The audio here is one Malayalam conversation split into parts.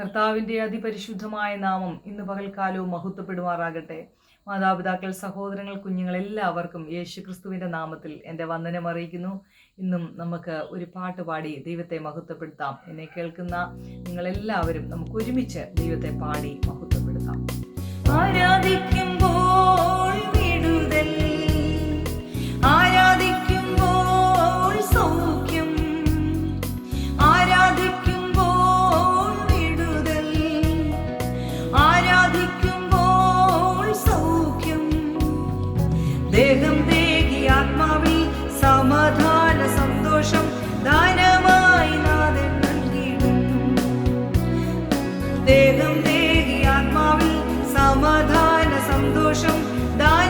കർത്താവിന്റെ അതിപരിശുദ്ധമായ നാമം ഇന്ന് പകൽക്കാലവും മഹത്വപ്പെടുമാറാകട്ടെ. മാതാപിതാക്കൾ സഹോദരങ്ങൾ കുഞ്ഞുങ്ങൾ എല്ലാവർക്കും യേശു ക്രിസ്തുവിന്റെ നാമത്തിൽ എന്റെ വന്ദനം അറിയിക്കുന്നു. ഇന്നും നമുക്ക് ഒരു പാട്ട് പാടി ദൈവത്തെ മഹത്വപ്പെടുത്താം. എന്നെ കേൾക്കുന്ന നിങ്ങളെല്ലാവരും നമുക്ക് ഒരുമിച്ച് ദൈവത്തെ പാടി മഹത്വപ്പെടുത്താം. ആരാധിക്കുമ്പോൾ സന്തോഷം ദാനമായി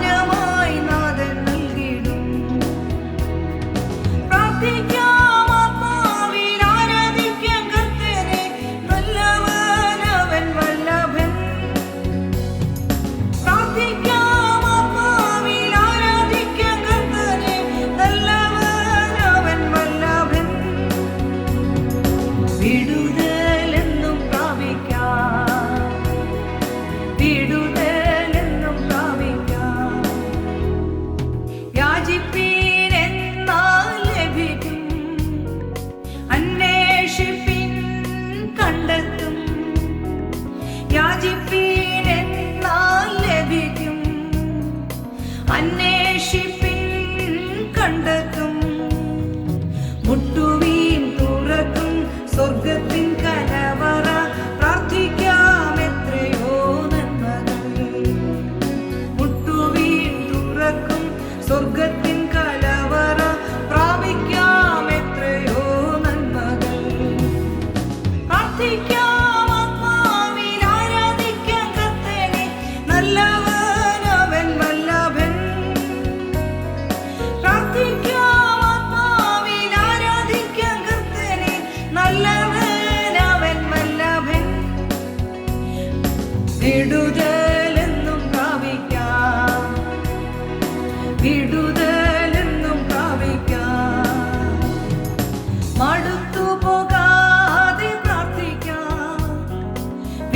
കണ്ടെത്തും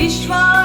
विश्वा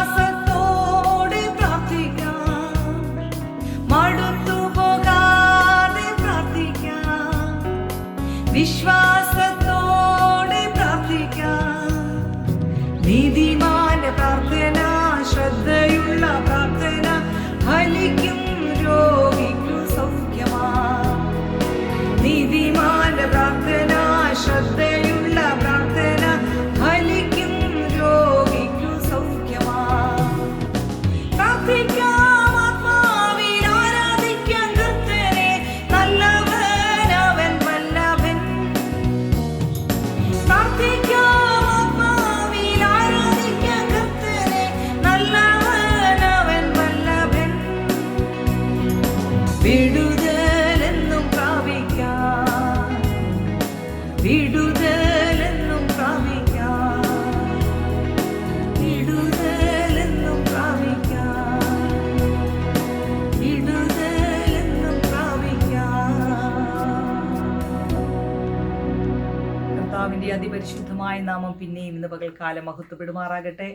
അതിപരിശുദ്ധമായ നാമം പിന്നെയും ഇന്ന് പകൽക്കാലം മഹത്വപ്പെടുമാറാകട്ടെ.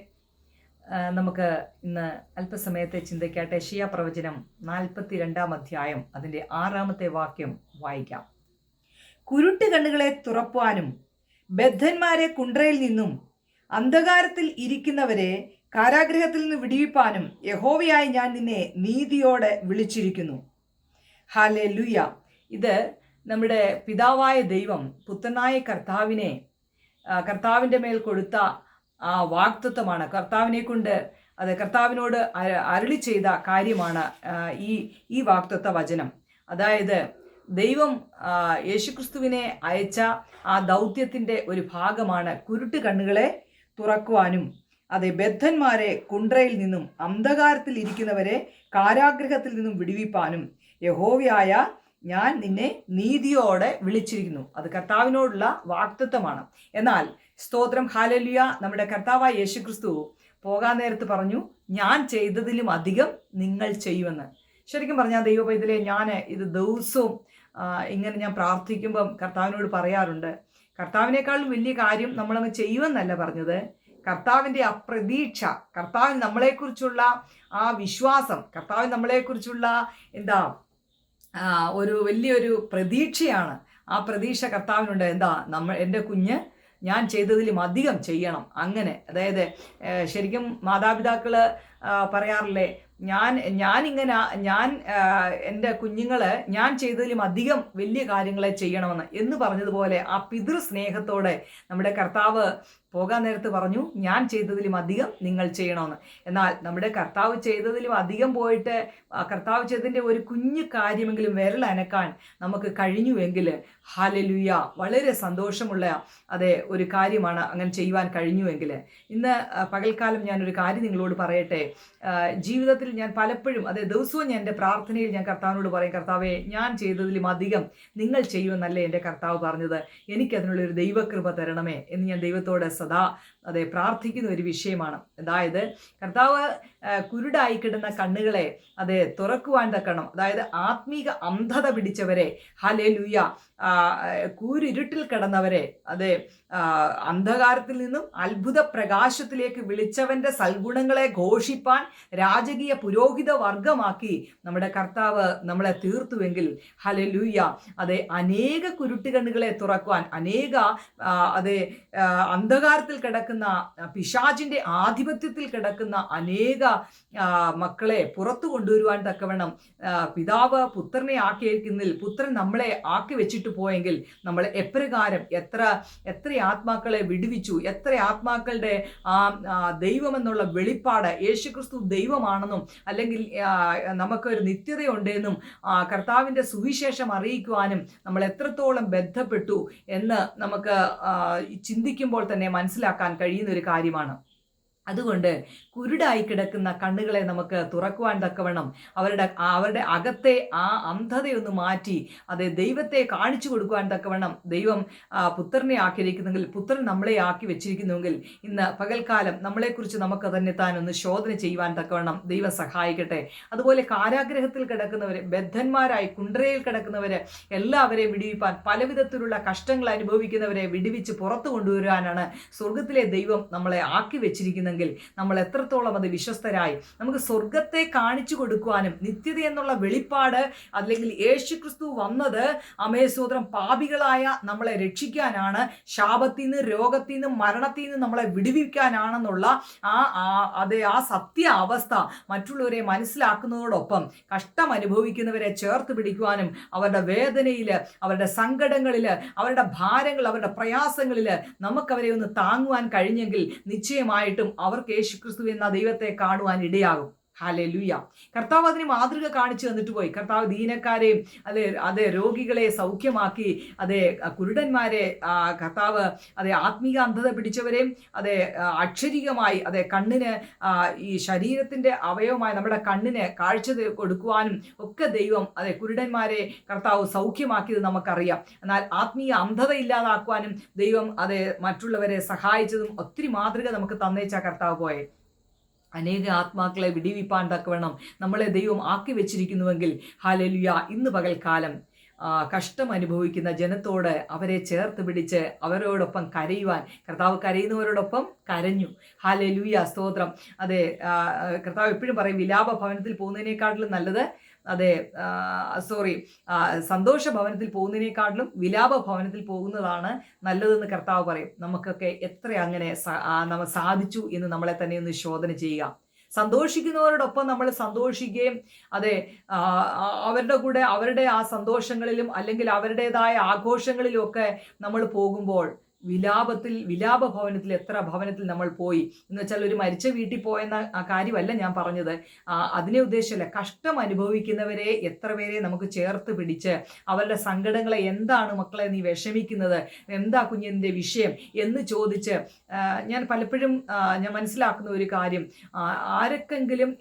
നമുക്ക് ഇന്ന് അല്പസമയത്തെ ചിന്തയ്ക്കാട്ടെ. ഷിയ പ്രവചനം നാൽപ്പത്തി രണ്ടാം അധ്യായം. അതിന്റെ ആറാമത്തെ വാക്യം വായിക്കാം. കുരുട്ട് കണ്ണുകളെ തുറപ്പാനും ബദ്ധന്മാരെ കുണ്ട്രയിൽ നിന്നും അന്ധകാരത്തിൽ ഇരിക്കുന്നവരെ കാരാഗ്രഹത്തിൽ നിന്ന് വിടിവിപ്പാനും യഹോവയായി ഞാൻ നിന്നെ നീതിയോടെ വിളിച്ചിരിക്കുന്നു. ഹാലെ ലുയ ഇത് നമ്മുടെ പിതാവായ ദൈവം പുത്രനായ കർത്താവിനെ കർത്താവിന്റെ മേൽ കൊടുത്ത ആ വാക്തത്വമാണ് കർത്താവിനെ കൊണ്ട് അത് കർത്താവിനോട് അരളി ചെയ്ത കാര്യമാണ് ഈ ഈ വാക്തത്വ വചനം. അതായത് ദൈവം യേശുക്രിസ്തുവിനെ അയച്ച ആ ദൗത്യത്തിന്റെ ഒരു ഭാഗമാണ് കുരുട്ട് കണ്ണുകളെ തുറക്കുവാനും അതെ ബദ്ധന്മാരെ കുണ്ട്രയിൽ നിന്നും അന്ധകാരത്തിൽ ഇരിക്കുന്നവരെ കാരാഗ്രഹത്തിൽ നിന്നും വിടുവിപ്പാനും യഹോവയായ ഞാൻ നിന്നെ നീതിയോടെ വിളിച്ചിരിക്കുന്നു. അത് കർത്താവിനോടുള്ള വാക്തത്വമാണ് എന്നാൽ സ്തോത്രം ഹാലലിയ നമ്മുടെ കർത്താവായ യേശുക്രിസ്തു പോകാൻ നേരത്ത് പറഞ്ഞു ഞാൻ ചെയ്തതിലും അധികം നിങ്ങൾ ചെയ്യുമെന്ന്. ശരിക്കും പറഞ്ഞാൽ ദൈവ പൈതലെ ഞാൻ ഇത് ദിവസവും ഇങ്ങനെ ഞാൻ പ്രാർത്ഥിക്കുമ്പം കർത്താവിനോട് പറയാറുണ്ട്. കർത്താവിനേക്കാളും വലിയ കാര്യം നമ്മളങ്ങ് ചെയ്യുമെന്നല്ല പറഞ്ഞത്. കർത്താവിന്റെ ആ പ്രതീക്ഷ കർത്താവിന് നമ്മളെക്കുറിച്ചുള്ള ആ വിശ്വാസം കർത്താവിന് നമ്മളെക്കുറിച്ചുള്ള എന്താ ഒരു വലിയൊരു പ്രതീക്ഷയാണ്. ആ പ്രതീക്ഷ കർത്താവിനുണ്ട്. എന്താ? നമ്മൾ എന്റെ കുഞ്ഞ് ഞാൻ ചെയ്തതിലും അധികം ചെയ്യണം. അങ്ങനെ. അതായത് ശരിക്കും മാതാപിതാക്കൾ പറയാറില്ലേ ഞാൻ ഞാനിങ്ങനെ ഞാൻ എന്റെ കുഞ്ഞുങ്ങൾ ഞാൻ ചെയ്തതിലും അധികം വലിയ കാര്യങ്ങളെ ചെയ്യണമെന്ന് എന്ന് പറഞ്ഞതുപോലെ ആ പിതൃ സ്നേഹത്തോടെ നമ്മുടെ കർത്താവ് പോകാൻ നേരത്ത് പറഞ്ഞു ഞാൻ ചെയ്തതിലും അധികം നിങ്ങൾ ചെയ്യണമെന്ന്. എന്നാൽ നമ്മുടെ കർത്താവ് ചെയ്തതിലും അധികം പോയിട്ട് കർത്താവ് ചെയ്തതിന്റെ ഒരു കുഞ്ഞു കാര്യമെങ്കിലും വിരൽ അനക്കാൻ നമുക്ക് കഴിഞ്ഞുവെങ്കിൽ ഹാലലുയ വളരെ സന്തോഷമുള്ള അതെ ഒരു കാര്യമാണ് അങ്ങനെ ചെയ്യുവാൻ കഴിഞ്ഞുവെങ്കിൽ. ഇന്ന് പകൽക്കാലം ഞാനൊരു കാര്യം നിങ്ങളോട് പറയട്ടെ. ജീവിതത്തിൽ ഞാൻ പലപ്പോഴും അതെ ദിവസവും ഞാൻ എന്റെ പ്രാർത്ഥനയിൽ ഞാൻ കർത്താവിനോട് പറയും കർത്താവെ ഞാൻ ചെയ്തതിലും അധികം നിങ്ങൾ ചെയ്യുമെന്നല്ലേ എന്റെ കർത്താവ് പറഞ്ഞത്. എനിക്കതിനുള്ളൊരു ദൈവകൃപ തരണമേ എന്ന് ഞാൻ ദൈവത്തോട് piyasada അതെ പ്രാർത്ഥിക്കുന്ന ഒരു വിഷയമാണ്. അതായത് കർത്താവ് കുരുടായി കിടന്ന കണ്ണുകളെ അതെ തുറക്കുവാൻ തക്കണം അതായത് ആത്മീക അന്ധത പിടിച്ചവരെ ഹലേ ലുയ കൂരിരുട്ടിൽ കിടന്നവരെ അതെ അന്ധകാരത്തിൽ നിന്നും അത്ഭുത പ്രകാശത്തിലേക്ക് വിളിച്ചവന്റെ സൽഗുണങ്ങളെ ഘോഷിപ്പാൻ രാജകീയ പുരോഹിത വർഗമാക്കി നമ്മുടെ കർത്താവ് നമ്മളെ തീർത്തുവെങ്കിൽ ഹലലൂയ അതെ അനേക കുരുട്ടുകണ്ണുകളെ തുറക്കുവാൻ അനേക അതെ അന്ധകാരത്തിൽ കിടക്കുന്ന പിശാചിന്റെ ആധിപത്യത്തിൽ കിടക്കുന്ന അനേക മക്കളെ പുറത്തു കൊണ്ടുവരുവാൻ തക്കവണ്ണം പിതാവ് പുത്രനെ ആക്കിയിരിക്കുന്നതിൽ പുത്രൻ നമ്മളെ ആക്കി വെച്ചിട്ട് പോയെങ്കിൽ നമ്മൾ എപ്രകാരം എത്ര എത്ര ആത്മാക്കളെ വിടുവിച്ചു എത്ര ആത്മാക്കളുടെ ആ ദൈവമെന്നുള്ള വെളിപ്പാട് യേശുക്രിസ്തു ദൈവമാണെന്നും അല്ലെങ്കിൽ നമുക്കൊരു നിത്യതയുണ്ടെന്നും കർത്താവിന്റെ സുവിശേഷം അറിയിക്കുവാനും നമ്മൾ എത്രത്തോളം ബന്ധപ്പെട്ടു എന്ന് നമുക്ക് ചിന്തിക്കുമ്പോൾ തന്നെ മനസ്സിലാക്കാൻ കഴിയുന്ന ഒരു കാര്യമാണ്. അതുകൊണ്ട് കുരുടായി കിടക്കുന്ന കണ്ണുകളെ നമുക്ക് തുറക്കുവാൻ തക്കവണ്ണം അവരുടെ അവരുടെ അകത്തെ ആ അന്ധതയൊന്ന് മാറ്റി അത് ദൈവത്തെ കാണിച്ചു കൊടുക്കുവാൻ തക്കവണ്ണം ദൈവം പുത്രനെ ആക്കിയിരിക്കുന്നെങ്കിൽ പുത്രൻ നമ്മളെ ആക്കി വെച്ചിരിക്കുന്നുവെങ്കിൽ ഇന്ന് പകൽക്കാലം നമ്മളെക്കുറിച്ച് നമുക്ക് തന്നെ താൻ ഒന്ന് ശോധന ചെയ്യുവാൻ തക്കവണ്ണം ദൈവം സഹായിക്കട്ടെ. അതുപോലെ കാരാഗ്രഹത്തിൽ കിടക്കുന്നവർ ബദ്ധന്മാരായി കുണ്ടറയിൽ കിടക്കുന്നവരെ എല്ലാവരെയും വിടുവിപ്പാൻ പലവിധത്തിലുള്ള കഷ്ടങ്ങൾ അനുഭവിക്കുന്നവരെ വിടുവിച്ച് പുറത്തു കൊണ്ടുവരുവാനാണ് സ്വർഗത്തിലെ ദൈവം നമ്മളെ ആക്കി വെച്ചിരിക്കുന്നെങ്കിൽ നമ്മൾ എത്രത്തോളം അത് വിശ്വസ്തരായി? നമുക്ക് സ്വർഗത്തെ കാണിച്ചു കൊടുക്കുവാനും നിത്യത എന്നുള്ള വെളിപ്പാട് അല്ലെങ്കിൽ യേശു ക്രിസ്തു വന്നത് അമേസൂത്രം പാപികളായ നമ്മളെ രക്ഷിക്കാനാണ് ശാപത്തിൽ നിന്ന് രോഗത്തിൽ നിന്ന് മരണത്തിൽ നിന്ന് നമ്മളെ വിടുവിക്കാനാണെന്നുള്ള ആ- അതെ ആ സത്യ അവസ്ഥ മറ്റുള്ളവരെ മനസ്സിലാക്കുന്നതോടൊപ്പം കഷ്ടം അനുഭവിക്കുന്നവരെ ചേർത്ത് പിടിക്കുവാനും അവരുടെ വേദനയിൽ അവരുടെ സങ്കടങ്ങളിൽ അവരുടെ ഭാരങ്ങൾ അവരുടെ പ്രയാസങ്ങളിൽ നമുക്കവരെ ഒന്ന് താങ്ങുവാൻ കഴിഞ്ഞെങ്കിൽ നിശ്ചയമായിട്ടും അവർക്ക് യേശുക്രിസ്തു എന്ന ദൈവത്തെ കാണുവാൻ ഇടയാകും. ഹാലെ ലുയ കർത്താവ് അതിന് മാതൃക കാണിച്ചു തന്നിട്ട് പോയി. കർത്താവ് ദീനക്കാരെയും അതെ അതെ രോഗികളെ സൗഖ്യമാക്കി അതെ കുരുടന്മാരെ കർത്താവ് അതെ ആത്മീക അന്ധത പിടിച്ചവരെയും അതെ അക്ഷരികമായി അതെ കണ്ണിന് ഈ ശരീരത്തിന്റെ അവയവമായി നമ്മുടെ കണ്ണിന് കാഴ്ച കൊടുക്കുവാനും ഒക്കെ ദൈവം അതെ കുരുടന്മാരെ കർത്താവ് സൗഖ്യമാക്കിയത് നമുക്കറിയാം. എന്നാൽ ആത്മീയ അന്ധത ഇല്ലാതാക്കുവാനും ദൈവം അതെ മറ്റുള്ളവരെ സഹായിച്ചതും ഒത്തിരി മാതൃക നമുക്ക് തന്നേച്ച കർത്താവ് പോയെ. അനേക ആത്മാക്കളെ വിടിവിപ്പാൻ തക്കവണ്ണം നമ്മളെ ദൈവം ആക്കി വെച്ചിരിക്കുന്നുവെങ്കിൽ ഹാലലുയ ഇന്ന് പകൽക്കാലം കഷ്ടം അനുഭവിക്കുന്ന ജനത്തോട് അവരെ ചേർത്ത് പിടിച്ച് അവരോടൊപ്പം കരയുവാൻ കർത്താവ് കരയുന്നവരോടൊപ്പം കരഞ്ഞു. ഹാലലുയ സ്തോത്രം. അതെ കർത്താവ് എപ്പോഴും പറയും വിലാപ ഭവനത്തിൽ പോകുന്നതിനേക്കാട്ടിലും നല്ലത് അതെ സോറി സന്തോഷ ഭവനത്തിൽ പോകുന്നതിനേക്കാട്ടിലും വിലാപ ഭവനത്തിൽ പോകുന്നതാണ് നല്ലതെന്ന് കർത്താവ് പറയും. നമുക്കൊക്കെ എത്ര അങ്ങനെ നമ്മൾ നമ്മ സാധിച്ചു എന്ന് നമ്മളെ തന്നെ ഒന്ന് ശോധന ചെയ്യുക. സന്തോഷിക്കുന്നവരോടൊപ്പം നമ്മൾ സന്തോഷിക്കുകയും അതെ അവരുടെ കൂടെ അവരുടെ ആ സന്തോഷങ്ങളിലും അല്ലെങ്കിൽ അവരുടേതായ ആഘോഷങ്ങളിലും ഒക്കെ നമ്മൾ പോകുമ്പോൾ വിലാപത്തിൽ വിലാപ ഭവനത്തിൽ എത്ര ഭവനത്തിൽ നമ്മൾ പോയി? എന്ന് വെച്ചാൽ ഒരു മരിച്ച വീട്ടിൽ പോയെന്ന ആ കാര്യമല്ല ഞാൻ പറഞ്ഞത്. അതിനെ ഉദ്ദേശമല്ല കഷ്ടം അനുഭവിക്കുന്നവരെ എത്ര പേരെ നമുക്ക് ചേർത്ത് പിടിച്ച് അവരുടെ സങ്കടങ്ങളെ എന്താണ് മക്കളെ നീ വിഷമിക്കുന്നത്? എന്താ കുഞ്ഞിന്റെ വിഷയം? എന്ന് ചോദിച്ച് ഞാൻ പലപ്പോഴും ഞാൻ മനസ്സിലാക്കുന്ന ഒരു കാര്യം. ആരൊക്കെങ്കിലും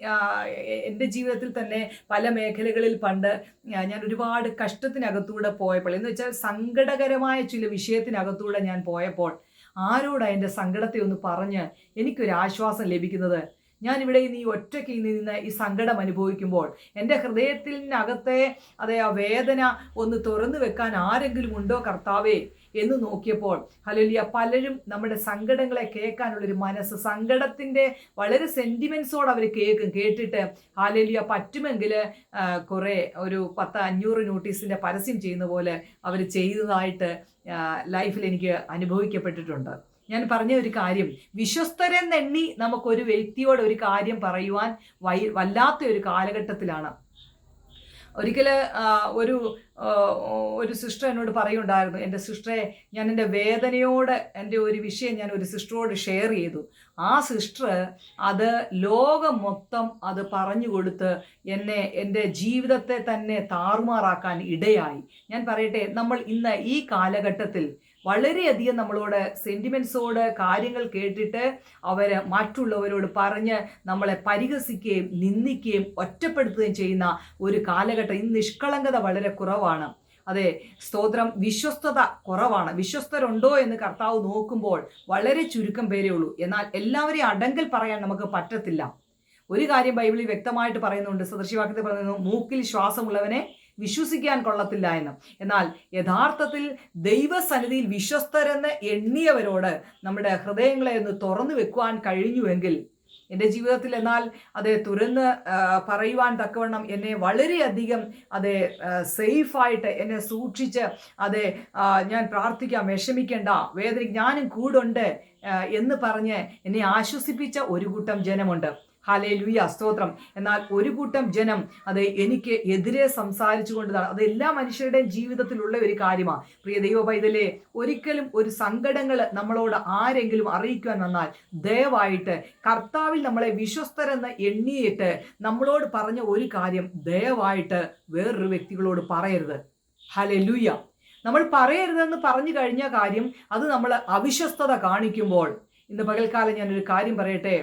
എന്റെ ജീവിതത്തിൽ തന്നെ പല മേഖലകളിൽ പണ്ട് ഞാൻ ഒരുപാട് കഷ്ടത്തിനകത്തൂടെ പോയപ്പോൾ എന്ന് വെച്ചാൽ സങ്കടകരമായ ചില വിഷയത്തിനകത്തൂടെ ഞാൻ പോയപ്പോൾ ആരോടാ എന്റെ സങ്കടത്തെ ഒന്ന് പറഞ്ഞ് എനിക്കൊരു ആശ്വാസം ലഭിക്കുന്നത്? ഞാൻ ഇവിടെ നീ ഒറ്റയ്ക്ക് നിന്ന് ഈ സങ്കടം അനുഭവിക്കുമ്പോൾ എന്റെ ഹൃദയത്തിനകത്തെ അതേ ആ വേദന ഒന്ന് തുറന്നു വെക്കാൻ ആരെങ്കിലും ഉണ്ടോ കർത്താവേ? എന്ന് നോക്കിയപ്പോൾ ഹലലിയ പലരും നമ്മുടെ സങ്കടങ്ങളെ കേൾക്കാനുള്ളൊരു മനസ്സ് സങ്കടത്തിന്റെ വളരെ സെന്റിമെൻസോട് അവർ കേൾക്കും. കേട്ടിട്ട് ഹാലലിയ പറ്റുമെങ്കിൽ കുറേ ഒരു പത്ത് അഞ്ഞൂറ് നോട്ടീസിന്റെ പരസ്യം ചെയ്യുന്ന പോലെ അവർ ചെയ്തതായിട്ട് ലൈഫിൽ എനിക്ക് അനുഭവിക്കപ്പെട്ടിട്ടുണ്ട്. ഞാൻ പറഞ്ഞ ഒരു കാര്യം വിശ്വസ്തരെന്നെണ്ണി നമുക്കൊരു വ്യക്തിയോട് ഒരു കാര്യം പറയുവാൻ വൈ വല്ലാത്ത ഒരു കാലഘട്ടത്തിലാണ്. ഒരിക്കൽ ഒരു ഒരു സിസ്റ്റർ എന്നോട് പറയുണ്ടായിരുന്നു. എന്റെ സിസ്റ്ററെ ഞാൻ എന്റെ വേദനയോട് എന്റെ ഒരു വിഷയം ഞാൻ ഒരു സിസ്റ്ററോട് ഷെയർ ചെയ്തു. ആ സിസ്റ്റർ അത് ലോകം മൊത്തം അത് പറഞ്ഞു കൊടുത്ത് എന്നെ എന്റെ ജീവിതത്തെ തന്നെ താറുമാറാക്കാൻ ഇടയായി. ഞാൻ പറയട്ടെ നമ്മൾ ഇന്ന് ഈ കാലഘട്ടത്തിൽ വളരെയധികം നമ്മളോട് സെന്റിമെൻസോട് കാര്യങ്ങൾ കേട്ടിട്ട് അവർ മറ്റുള്ളവരോട് പറഞ്ഞ് നമ്മളെ പരിഹസിക്കുകയും നിന്ദിക്കുകയും ഒറ്റപ്പെടുത്തുകയും ചെയ്യുന്ന ഒരു കാലഘട്ടം. ഇന്ന് നിഷ്കളങ്കത വളരെ കുറവാണ് അതെ സ്തോത്രം വിശ്വസ്തത കുറവാണ്. വിശ്വസ്തരുണ്ടോ എന്ന് കർത്താവ് നോക്കുമ്പോൾ വളരെ ചുരുക്കം പേരേ ഉള്ളൂ. എന്നാൽ എല്ലാവരെയും അടങ്കൽ പറയാൻ നമുക്ക് പറ്റത്തില്ല. ഒരു കാര്യം ബൈബിളിൽ വ്യക്തമായിട്ട് പറയുന്നുണ്ട്. സദൃശിവാക്യത്തിൽ പറയുന്നു മൂക്കിൽ ശ്വാസമുള്ളവനെ വിശ്വസിക്കാൻ കൊള്ളത്തില്ല എന്ന്. എന്നാൽ യഥാർത്ഥത്തിൽ ദൈവസന്നിധിയിൽ വിശ്വസ്തരെന്ന് എണ്ണിയവരോട് നമ്മുടെ ഹൃദയങ്ങളെ ഒന്ന് തുറന്നു വെക്കുവാൻ കഴിഞ്ഞുവെങ്കിൽ എന്റെ ജീവിതത്തിൽ എന്നാൽ അത് തുറന്ന് പറയുവാൻ തക്കവണ്ണം എന്നെ വളരെയധികം അത് സേഫായിട്ട് എന്നെ സൂക്ഷിച്ച് അത് ഞാൻ പ്രാർത്ഥിക്കാം വിഷമിക്കേണ്ട വേദന ഞാനും കൂടുണ്ട് എന്ന് പറഞ്ഞ് എന്നെ ആശ്വസിപ്പിച്ച ഒരു കൂട്ടം ജനമുണ്ട്. ഹാലേ ലുയ സ്തോത്രം. എന്നാൽ ഒരു കൂട്ടം ജനം അത് എനിക്ക് എതിരെ സംസാരിച്ചു കൊണ്ടതാണ് അത് എല്ലാ മനുഷ്യരുടെയും ജീവിതത്തിലുള്ള ഒരു കാര്യമാണ്. പ്രിയ ദൈവ പൈതലെ ഒരിക്കലും ഒരു സങ്കടങ്ങൾ നമ്മളോട് ആരെങ്കിലും അറിയിക്കുവാൻ വന്നാൽ ദയവായിട്ട് കർത്താവിൽ നമ്മളെ വിശ്വസ്തരെന്ന് എണ്ണിയിട്ട് നമ്മളോട് പറഞ്ഞ ഒരു കാര്യം ദയവായിട്ട് വേറൊരു വ്യക്തികളോട് പറയരുത്. ഹലേ ലുയ നമ്മൾ പറയരുതെന്ന് പറഞ്ഞു കഴിഞ്ഞ കാര്യം അത് നമ്മൾ അവിശ്വസ്തത കാണിക്കുമ്പോൾ ഇന്ന് പകൽക്കാലം ഞാനൊരു കാര്യം പറയട്ടെ?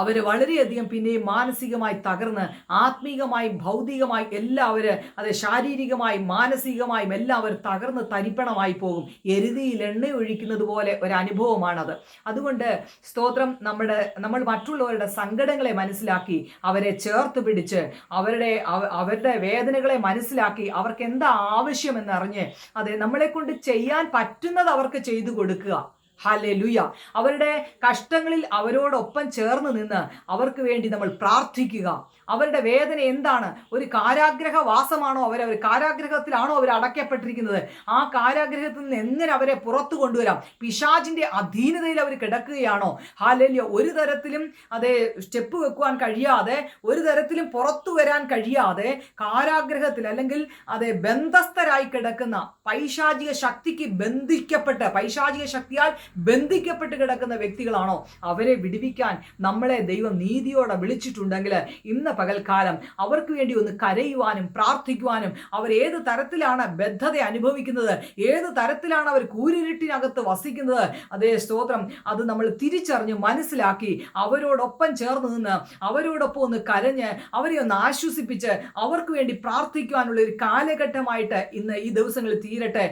അവർ വളരെയധികം പിന്നെയും മാനസികമായി തകർന്ന് ആത്മീകമായും ഭൗതികമായി എല്ലാവര് അത് ശാരീരികമായും മാനസികമായും എല്ലാവരും തകർന്ന് തരിപ്പണമായി പോകും. എരുതിയിൽ എണ്ണ ഒഴിക്കുന്നത് പോലെ ഒരു അനുഭവമാണത് അതുകൊണ്ട് സ്തോത്രം നമ്മുടെ നമ്മൾ മറ്റുള്ളവരുടെ സങ്കടങ്ങളെ മനസ്സിലാക്കി അവരെ ചേർത്ത് പിടിച്ച് അവരുടെ അവരുടെ വേദനകളെ മനസ്സിലാക്കി അവർക്ക് എന്താ ആവശ്യമെന്നറിഞ്ഞ് അതെ നമ്മളെ കൊണ്ട് ചെയ്യാൻ പറ്റുന്നത് അവർക്ക് ചെയ്തു കൊടുക്കുക. ഹാലെ ലുയ അവരുടെ കഷ്ടങ്ങളിൽ അവരോടൊപ്പം ചേർന്ന് നിന്ന് അവർക്ക് വേണ്ടി നമ്മൾ പ്രാർത്ഥിക്കുക. അവരുടെ വേദന എന്താണ്? ഒരു കാരാഗ്രഹ വാസമാണോ അവർ അവർ കാരാഗ്രഹത്തിലാണോ അവർ അടയ്ക്കപ്പെട്ടിരിക്കുന്നത്? ആ കാരാഗ്രഹത്തിൽ നിന്ന് എങ്ങനെ അവരെ പുറത്തു കൊണ്ടുവരാം? പിശാചിന്റെ അധീനതയിൽ അവർ കിടക്കുകയാണോ? ഹാലല്യ ഒരു തരത്തിലും അതേ സ്റ്റെപ്പ് വെക്കുവാൻ കഴിയാതെ ഒരു തരത്തിലും പുറത്തു വരാൻ കഴിയാതെ കാരാഗ്രഹത്തിൽ അല്ലെങ്കിൽ അതെ ബന്ധസ്ഥരായി കിടക്കുന്ന പൈശാചിക ശക്തിക്ക് ബന്ധിക്കപ്പെട്ട പൈശാചിക ശക്തിയാൽ ബന്ധിക്കപ്പെട്ട് കിടക്കുന്ന വ്യക്തികളാണോ? അവരെ വിടുവിക്കാൻ നമ്മളെ ദൈവം നീതിയോടെ വിളിച്ചിട്ടുണ്ടെങ്കിൽ ഇന്ന് പകൽക്കാലം അവർക്ക് വേണ്ടി ഒന്ന് കരയുവാനും പ്രാർത്ഥിക്കുവാനും അവർ ഏത് തരത്തിലാണ് ബദ്ധത അനുഭവിക്കുന്നത് ഏത് തരത്തിലാണ് അവർ കൂരിരുട്ടിനകത്ത് വസിക്കുന്നത് അതേ സ്തോത്രം അത് നമ്മൾ തിരിച്ചറിഞ്ഞ് മനസ്സിലാക്കി അവരോടൊപ്പം ചേർന്ന് നിന്ന് അവരോടൊപ്പം ഒന്ന് കരഞ്ഞ് അവരെ ഒന്ന് ആശ്വസിപ്പിച്ച് അവർക്ക് വേണ്ടി പ്രാർത്ഥിക്കുവാനുള്ള ഒരു കാലഘട്ടമായിട്ട് ഇന്ന് ഈ ദിവസങ്ങളിൽ തീരട്ടെ.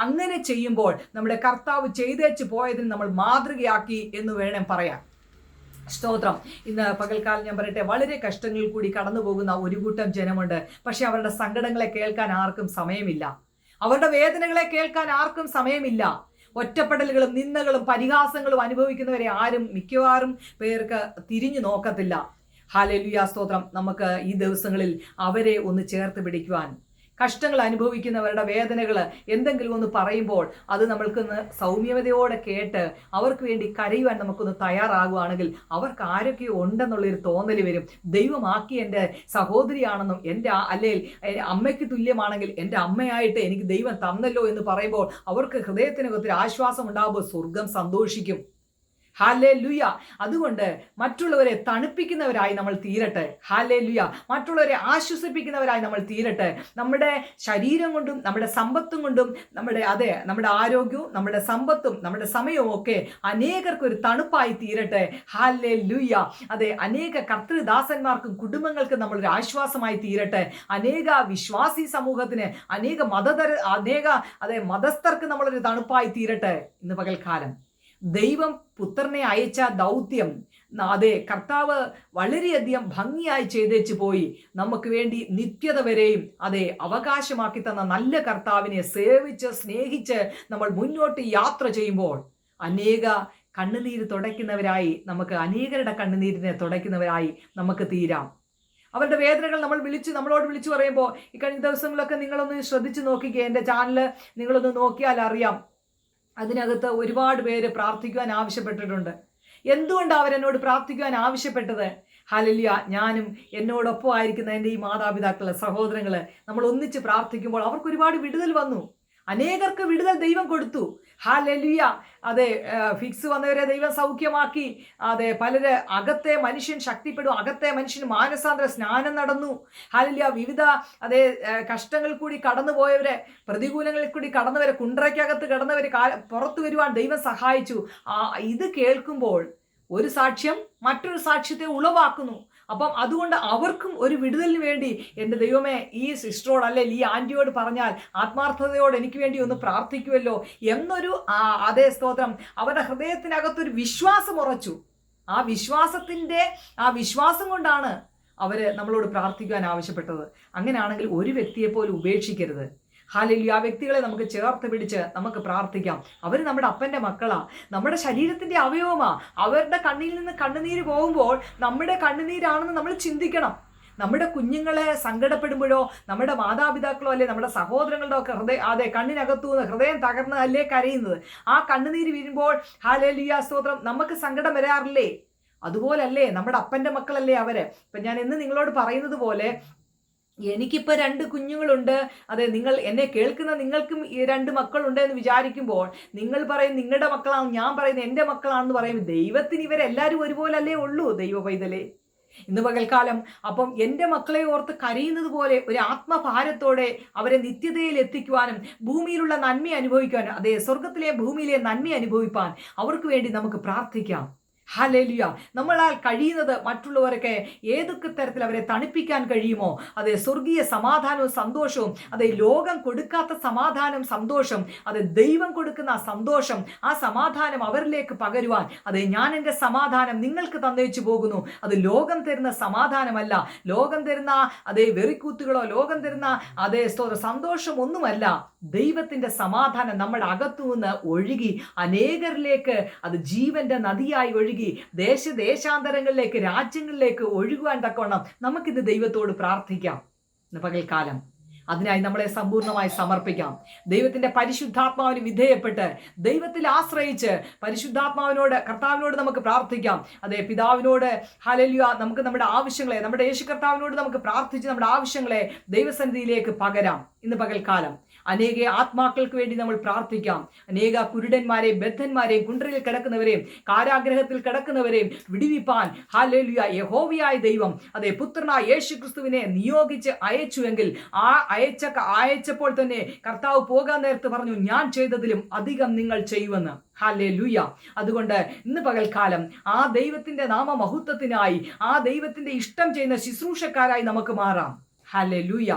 അങ്ങനെ ചെയ്യുമ്പോൾ നമ്മുടെ കർത്താവ് ചെയ്തേച്ച് പോയതിന് നമ്മൾ മാതൃകയാക്കി എന്ന് വേണം പറയാം സ്തോത്രം. ഇന്ന് പകൽക്കാലം ഞാൻ പറയട്ടെ വളരെ കഷ്ടങ്ങളിൽ കൂടി കടന്നു പോകുന്ന ഒരു കൂട്ടം ജനമുണ്ട്. പക്ഷെ അവരുടെ സങ്കടങ്ങളെ കേൾക്കാൻ ആർക്കും സമയമില്ല. അവരുടെ വേദനകളെ കേൾക്കാൻ ആർക്കും സമയമില്ല. ഒറ്റപ്പെടലുകളും നിന്ദകളും പരിഹാസങ്ങളും അനുഭവിക്കുന്നവരെ ആരും മിക്കവാറും പേർക്ക് തിരിഞ്ഞു നോക്കത്തില്ല. ഹാലലുയാ സ്തോത്രം. നമുക്ക് ഈ ദിവസങ്ങളിൽ അവരെ ഒന്ന് ചേർത്ത് പിടിക്കുവാൻ കഷ്ടങ്ങൾ അനുഭവിക്കുന്നവരുടെ വേദനകൾ എന്തെങ്കിലും ഒന്ന് പറയുമ്പോൾ അത് നമ്മൾക്കൊന്ന് സൗമ്യതയോടെ കേട്ട് അവർക്ക് വേണ്ടി കരയുവാൻ നമുക്കൊന്ന് തയ്യാറാകുവാണെങ്കിൽ അവർക്ക് ആരൊക്കെ ഉണ്ടെന്നുള്ളൊരു തോന്നൽ വരും. ദൈവമാക്കി എന്റെ സഹോദരിയാണെന്നും എന്റെ അല്ലെങ്കിൽ അമ്മയ്ക്ക് തുല്യമാണെങ്കിൽ എന്റെ അമ്മയായിട്ട് എനിക്ക് ദൈവം തന്നല്ലോ എന്ന് പറയുമ്പോൾ അവർക്ക് ഹൃദയത്തിനകത്ത് ഒരു ആശ്വാസം ഉണ്ടാകുമ്പോൾ സ്വർഗം സന്തോഷിക്കും. ഹാലേ ലുയ അതുകൊണ്ട് മറ്റുള്ളവരെ തണുപ്പിക്കുന്നവരായി നമ്മൾ തീരട്ടെ. ഹാലേ ലുയ മറ്റുള്ളവരെ ആശ്വസിപ്പിക്കുന്നവരായി നമ്മൾ തീരട്ടെ. നമ്മുടെ ശരീരം കൊണ്ടും നമ്മുടെ സമ്പത്തും കൊണ്ടും നമ്മുടെ അതെ നമ്മുടെ ആരോഗ്യവും നമ്മുടെ സമ്പത്തും നമ്മുടെ സമയവും ഒക്കെ അനേകർക്ക് ഒരു തണുപ്പായി തീരട്ടെ. ഹാലേ ലുയ അതെ അനേക കർത്തൃദാസന്മാർക്കും കുടുംബങ്ങൾക്കും നമ്മളൊരു ആശ്വാസമായി തീരട്ടെ. അനേക വിശ്വാസി സമൂഹത്തിന് അനേക മതതര അനേക അതെ മതസ്ഥർക്ക് നമ്മളൊരു തണുപ്പായി തീരട്ടെ ഇന്ന് പകൽക്കാലം. ദൈവം പുത്രനെ അയച്ച ദൗത്യം. അതെ കർത്താവ് വളരെയധികം ഭംഗിയായി ചെയ്തേച്ച് പോയി. നമുക്ക് വേണ്ടി നിത്യത വരെയും അതെ അവകാശമാക്കി തന്ന നല്ല കർത്താവിനെ സേവിച്ച് സ്നേഹിച്ച് നമ്മൾ മുന്നോട്ട് യാത്ര ചെയ്യുമ്പോൾ അനേക കണ്ണുനീര് തുടയ്ക്കുന്നവരായി നമുക്ക് അനേകരുടെ കണ്ണുനീരിനെ തുടയ്ക്കുന്നവരായി നമുക്ക് തീരാം. അവരുടെ വേദനകൾ നമ്മൾ വിളിച്ച് നമ്മളോട് വിളിച്ചു പറയുമ്പോൾ ഈ കഴിഞ്ഞ ദിവസങ്ങളിലൊക്കെ നിങ്ങളൊന്ന് ശ്രദ്ധിച്ചു നോക്കിക്കേ എന്റെ ചാനൽ നിങ്ങളൊന്ന് നോക്കിയാൽ അറിയാം. അതിനകത്ത് ഒരുപാട് പേര് പ്രാർത്ഥിക്കുവാൻ ആവശ്യപ്പെട്ടിട്ടുണ്ട്. എന്തുകൊണ്ടാണ് അവരെന്നോട് പ്രാർത്ഥിക്കുവാൻ ആവശ്യപ്പെട്ടത്? ഹലലിയ ഞാനും എന്നോടൊപ്പം ആയിരിക്കുന്ന എന്റെ ഈ മാതാപിതാക്കൾ സഹോദരങ്ങൾ നമ്മൾ ഒന്നിച്ച് പ്രാർത്ഥിക്കുമ്പോൾ അവർക്ക് ഒരുപാട് വിടുതൽ വന്നു. അനേകർക്ക് വിടുതൽ ദൈവം കൊടുത്തു. ഹാ ലലിയ അതെ ഫിക്സ് വന്നവരെ ദൈവം സൗഖ്യമാക്കി. അതെ പലര് അകത്തെ മനുഷ്യൻ ശക്തിപ്പെടും അകത്തെ മനുഷ്യൻ മാനസാന്തര സ്നാനം നടന്നു. ഹാലിയ വിവിധ അതെ കഷ്ടങ്ങൾ കൂടി കടന്നുപോയവരെ പ്രതികൂലങ്ങളിൽ കൂടി കടന്നവരെ കുണ്ടറയ്ക്കകത്ത് കടന്നവർ പുറത്തു വരുവാൻ ദൈവം സഹായിച്ചു. ഇത് കേൾക്കുമ്പോൾ ഒരു സാക്ഷ്യം മറ്റൊരു സാക്ഷ്യത്തെ ഉളവാക്കുന്നു. അപ്പം അതുകൊണ്ട് അവർക്കും ഒരു വിടുതലിന് വേണ്ടി എന്റെ ദൈവമേ ഈ സിസ്റ്ററോട് അല്ലെ ഈ ആന്റിയോട് പറഞ്ഞാൽ ആത്മാർത്ഥതയോട് എനിക്ക് വേണ്ടി ഒന്ന് പ്രാർത്ഥിക്കുമല്ലോ എന്നൊരു അതേ സ്തോത്രം. അവരുടെ ഹൃദയത്തിനകത്തൊരു വിശ്വാസം ഉറച്ചു. ആ വിശ്വാസത്തിന്റെ ആ വിശ്വാസം കൊണ്ടാണ് അവർ നമ്മളോട് പ്രാർത്ഥിക്കുവാൻ ആവശ്യപ്പെട്ടത്. അങ്ങനെയാണെങ്കിൽ ഒരു വ്യക്തിയെപ്പോലും ഉപേക്ഷിക്കരുത്. ഹാലലി ആ വ്യക്തികളെ നമുക്ക് ചേർത്ത് പിടിച്ച് നമുക്ക് പ്രാർത്ഥിക്കാം. അവർ നമ്മുടെ അപ്പന്റെ മക്കളാണ് നമ്മുടെ ശരീരത്തിന്റെ അവയവമാ. അവരുടെ കണ്ണിൽ നിന്ന് കണ്ണുനീര് പോകുമ്പോൾ നമ്മുടെ കണ്ണുനീരാണെന്ന് നമ്മൾ ചിന്തിക്കണം. നമ്മുടെ കുഞ്ഞുങ്ങളെ സങ്കടപ്പെടുമ്പോഴോ നമ്മുടെ മാതാപിതാക്കളോ അല്ലെ നമ്മുടെ സഹോദരങ്ങളുടെ ഒക്കെ ഹൃദയ അതെ കണ്ണിനകത്തു നിന്ന് ഹൃദയം തകർന്ന് അല്ലേ കരയുന്നത്? ആ കണ്ണുനീര് വീഴുമ്പോൾ ഹാലേ ലിയാ സ്തോത്രം നമുക്ക് സങ്കടം വരാറില്ലേ? അതുപോലല്ലേ നമ്മുടെ അപ്പന്റെ മക്കളല്ലേ അവരെ? ഇപ്പം ഞാൻ എന്ന് നിങ്ങളോട് പറയുന്നത് പോലെ എനിക്കിപ്പോൾ രണ്ട് കുഞ്ഞുങ്ങളുണ്ട്. അതെ നിങ്ങൾ എന്നെ കേൾക്കുന്ന നിങ്ങൾക്കും ഈ രണ്ട് മക്കളുണ്ട് എന്ന് വിചാരിക്കുമ്പോൾ നിങ്ങൾ പറയും നിങ്ങളുടെ മക്കളാണ് ഞാൻ പറയുന്നത് എന്റെ മക്കളാണെന്ന് പറയും. ദൈവത്തിന് ഇവരെല്ലാവരും ഒരുപോലല്ലേ ഉള്ളൂ ദൈവ പൈതലേ ഇന്ന് പകൽക്കാലം അപ്പം എന്റെ മക്കളെ ഓർത്ത് കരയുന്നത് പോലെ ഒരു ആത്മഭാരത്തോടെ അവരെ നിത്യതയിൽ എത്തിക്കുവാനും ഭൂമിയിലുള്ള നന്മ അനുഭവിക്കുവാനും അതെ സ്വർഗത്തിലെ ഭൂമിയിലെ നന്മ അനുഭവിപ്പാൻ അവർക്ക് വേണ്ടി നമുക്ക് പ്രാർത്ഥിക്കാം. ഹലേലിയ നമ്മളാൽ കഴിയുന്നത് മറ്റുള്ളവരൊക്കെ ഏതൊക്കെ തരത്തിൽ അവരെ തണുപ്പിക്കാൻ കഴിയുമോ അതെ സ്വർഗീയ സമാധാനവും സന്തോഷവും അതെ ലോകം കൊടുക്കാത്ത സമാധാനം സന്തോഷം അത് ദൈവം കൊടുക്കുന്ന സന്തോഷം ആ സമാധാനം അവരിലേക്ക് പകരുവാൻ അത് ഞാൻ എന്റെ സമാധാനം നിങ്ങൾക്ക് തന്നേച്ചു പോകുന്നു. അത് ലോകം തരുന്ന സമാധാനമല്ല. ലോകം തരുന്ന അതേ വെറിക്കൂത്തുകളോ ലോകം തരുന്ന അതേ സന്തോഷം ഒന്നുമല്ല. ദൈവത്തിന്റെ സമാധാനം നമ്മുടെ അകത്തു നിന്ന് ഒഴുകി അനേകരിലേക്ക് അത് ജീവന്റെ നദിയായി ഒഴുകി ഒഴുകി ദേശദേശാന്തരങ്ങളിലേക്ക് രാജ്യങ്ങളിലേക്ക് ഒഴുകുവാൻ തക്കവണ്ണം നമുക്കിത് ദൈവത്തോട് പ്രാർത്ഥിക്കാം. പകൽക്കാലം അതിനായി നമ്മളെ സമ്പൂർണമായി സമർപ്പിക്കാം. ദൈവത്തിന്റെ പരിശുദ്ധാത്മാവിന് വിധേയപ്പെട്ട് ദൈവത്തിൽ ആശ്രയിച്ച് പരിശുദ്ധാത്മാവിനോട് കർത്താവിനോട് നമുക്ക് പ്രാർത്ഥിക്കാം. അതെ പിതാവിനോട് ഹലലിയ നമുക്ക് നമ്മുടെ ആവശ്യങ്ങളെ നമ്മുടെ യേശു കർത്താവിനോട് നമുക്ക് പ്രാർത്ഥിച്ച് നമ്മുടെ ആവശ്യങ്ങളെ ദൈവസന്നിധിയിലേക്ക് പകരാം. ഇന്ന് പകൽക്കാലം അനേക ആത്മാക്കൾക്ക് വേണ്ടി നമ്മൾ പ്രാർത്ഥിക്കാം. അനേക കുരുടന്മാരെയും ബദ്ധന്മാരെയും കുണ്ടറിൽ കിടക്കുന്നവരെയും കാരാഗ്രഹത്തിൽ കിടക്കുന്നവരെയും വിടിവിപ്പാൻ. ഹാലേലുയ യഹോവിയായ ദൈവം അതെ പുത്രനായ യേശു ക്രിസ്തുവിനെ നിയോഗിച്ച് അയച്ചുവെങ്കിൽ ആ അയച്ച അയച്ചപ്പോൾ തന്നെ കർത്താവ് പോകാൻ നേരത്ത് പറഞ്ഞു ഞാൻ ചെയ്തതിലും അധികം നിങ്ങൾ ചെയ്യുമെന്ന്. ഹാലേ ലുയ അതുകൊണ്ട് ഇന്ന് പകൽക്കാലം ആ ദൈവത്തിന്റെ നാമമഹത്വത്തിനായി ആ ദൈവത്തിന്റെ ഇഷ്ടം ചെയ്യുന്ന ശുശ്രൂഷക്കാരായി നമുക്ക് മാറാം. ഹാലേ ലുയ